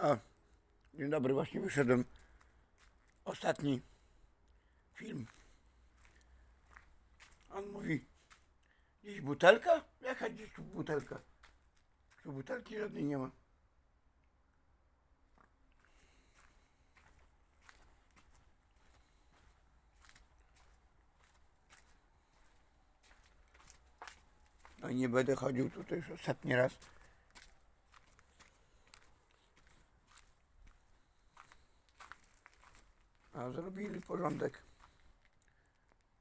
O, dzień dobry, właśnie wyszedłem. Ostatni film. On mówi, gdzieś butelka? Jaka gdzieś tu butelka? Tu butelki żadnej nie ma. No i nie będę chodził tutaj już ostatni raz. A zrobili porządek.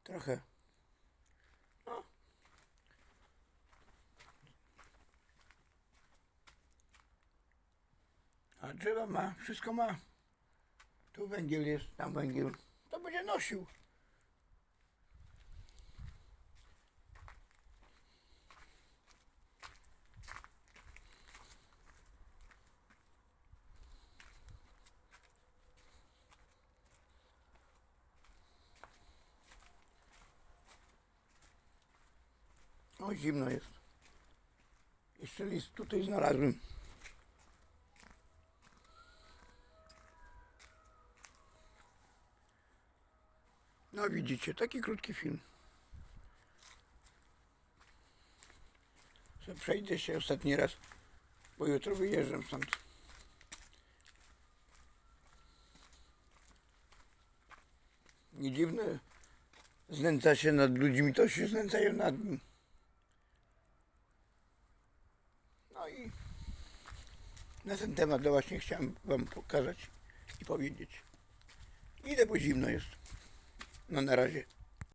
Trochę. No. A drzewa ma, wszystko ma. Tu węgiel jest, tam węgiel. To będzie nosił. O, zimno jest. Jeszcze list tutaj znalazłem. No widzicie, taki krótki film. Co przejdę się ostatni raz, bo jutro wyjeżdżam stąd. Nie dziwne, znęca się nad ludźmi, to się znęcają nad nim. No i na ten temat właśnie chciałem wam pokazać i powiedzieć. Idę, bo zimno jest. No na razie.